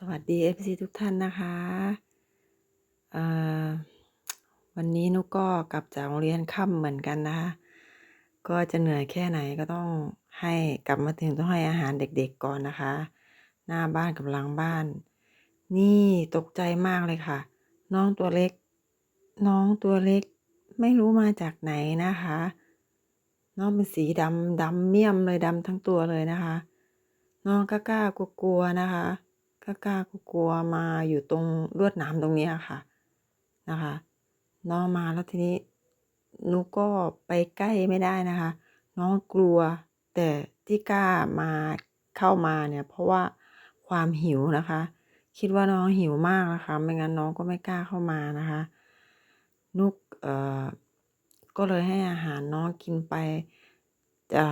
สวัสดี FC ทุกท่านนะคะอ่อวันนี้นุกก็กลับจากโรงเรียนค่ำเหมือนกันนะคะ ก็จะเหนื่อยแค่ไหนก็ต้องให้กลับมาถึงต้องให้อาหารเด็กๆก่อนนะคะ หน้าบ้านกับหลังบ้าน นี่ตกใจมากเลยค่ะ น้องตัวเล็ก น้องตัวเล็กไม่รู้มาจากไหนนะคะ น้องเป็นสีดำดำเมี่ยมเลยดำทั้งตัวเลยนะคะ น้องกล้ากล้ากลัวๆนะคะ กล้ากล้ากลัวมาอยู่ตรงลวดหนามตรงนี้ค่ะนะคะน้องมาแล้วทีนี้นุกก็ไปใกล้ไม่ได้นะคะ น้องกลัวแต่ที่กล้ามาเข้ามาเนี่ย เพราะว่าความหิวนะคะ คิดว่าน้องหิวมากนะคะ ไม่งั้นน้องก็ไม่กล้าเข้ามานะคะ นุกเอ่อก็เลยให้อาหารน้องกินไปจะ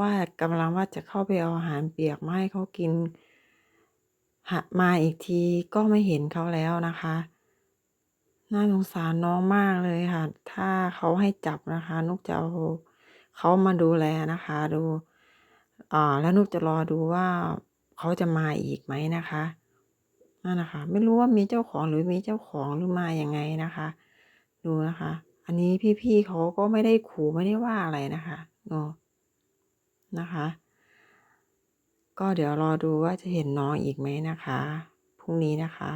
ว่ากำลังว่าจะเข้าไปเอาอาหารเปียกมาให้เขากิน หะมาอีกทีก็ไม่เห็นเขาแล้วนะคะ น่าสงสารน้องมากเลยค่ะ ถ้าเขาให้จับนะคะ นุกจะเอาเขามาดูแลนะคะ ดูอ่าแล้วนุกจะรอดูว่าเขาจะมาอีกไหมนะคะนั่นนะคะ ไม่รู้ว่ามีเจ้าของหรือมีเจ้าของหรือมาอยังไงนะคะ ดูนะคะ อันนี้พี่ๆเขาก็ไม่ได้ขู่ไม่ได้ว่าอะไรนะคะเนาะนะคะ ก็เดี๋ยวรอดูว่าจะเห็นน้องอีกไหมนะคะ พรุ่งนี้นะคะ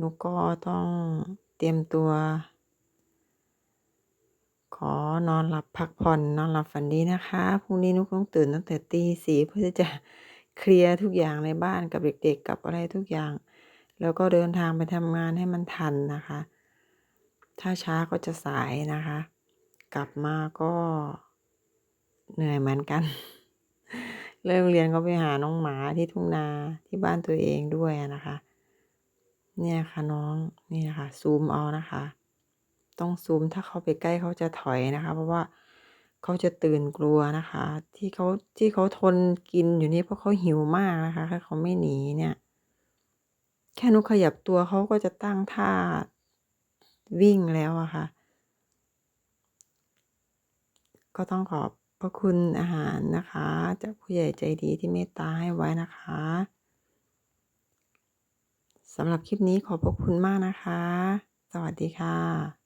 นุกก็ต้องเตรียมตัว ขอนอนหลับพักผ่อนนอนหลับฝันดีนะคะ พรุ่งนี้นุกต้องตื่นตั้งแต่ตีสี่เพื่อจะเคลียร์ทุกอย่างในบ้านกับเด็กๆกับอะไรทุกอย่าง แล้วก็เดินทางไปทำงานให้มันทันนะคะ ถ้าช้าก็จะสายนะคะ กลับมาก็ เหนื่อยเหมือนกัน เลิกเรียนก็ไปหาน้องหมาที่ทุ่งนาที่บ้านตัวเองด้วยนะคะ เนี่ยค่ะน้องนี่นะคะซูมเอานะคะ ต้องซูมถ้าเขาไปใกล้เขาจะถอยนะคะ เพราะว่าเขาจะตื่นกลัวนะคะ ที่เขาที่เขาทนกินอยู่นี่เพราะเขาหิวมากนะคะถ้าเขาไม่หนีเนี่ย แค่นุกขยับตัวเขาก็จะตั้งท่าวิ่งแล้วอะค่ะ ก็ต้องขอบ ระคุณอาหารนะคะ จากผู้ใหญ่ใจดีที่เมตตาให้ไว้นะคะสำหรับคลิปนี้ขอบพระคุณมากนะคะ สวัสดีค่ะ